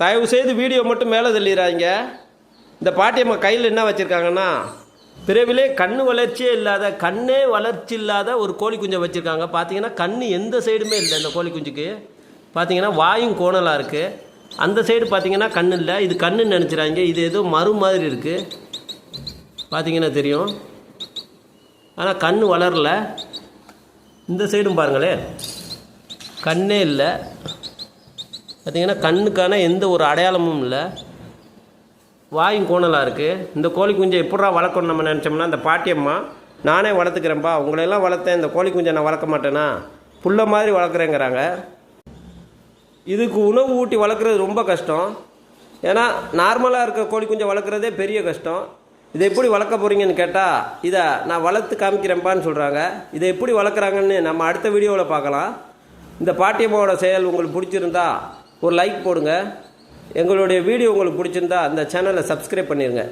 தயவு செய்து வீடியோ மட்டும் மேலே தள்ளிடுறாங்க இந்த பாட்டியம்மா கையில் என்ன வச்சுருக்காங்கன்னா பிறவிலே கண் வளர்ச்சியே இல்லாத கண்ணே வளர்ச்சி இல்லாத ஒரு கோழி குஞ்சை வச்சுருக்காங்க. பார்த்தீங்கன்னா கண் எந்த சைடுமே இல்லை இந்த கோழி குஞ்சுக்கு. பார்த்தீங்கன்னா வாயும் கோணலாக இருக்குது அந்த சைடு பார்த்தீங்கன்னா கண் இல்லை. இது கண்ணுன்னு நினச்சிடாங்க இது ஏதோ மறு மாதிரி இருக்குது பார்த்தீங்கன்னா தெரியும். ஆனால் கண் வளரல. இந்த சைடும் பாருங்களேன். கண்ணே இல்லை. பார்த்தீங்கன்னா கண்ணுக்கான எந்த ஒரு அடையாளமும் இல்லை. வாயும் கோணலாக இருக்குது இந்த கோழி குஞ்சை எப்படா வளர்க்கணும் நம்ம நினச்சோம்னா அந்த பாட்டியம்மா நானே வளர்த்துக்கிறேன்ப்பா உங்களையெல்லாம் வளர்த்தேன் இந்த கோழி குஞ்சை நான் வளர்க்க மாட்டேனா? புள்ள மாதிரி வளர்க்குறேங்கிறாங்க. இதுக்கு உணவு ஊட்டி வளர்க்குறது ரொம்ப கஷ்டம். ஏன்னா நார்மலாக இருக்க கோழி குஞ்சை வளர்க்குறதே பெரிய கஷ்டம். இதை எப்படி வளர்க்க போகிறீங்கன்னு கேட்டால் இதை நான் வளர்த்து காமிக்கிறேன்ப்பான்னு சொல்கிறாங்க இதை எப்படி வளர்க்குறாங்கன்னு நம்ம அடுத்த வீடியோவில் பார்க்கலாம். இந்த பாட்டியம்மாவோட செயல் உங்களுக்கு பிடிச்சிருந்தா ஒரு லைக் போடுங்க. எங்களுடைய வீடியோ உங்களுக்கு பிடிச்சிருந்தா அந்த சேனலை சப்ஸ்கிரைப் பண்ணிடுங்க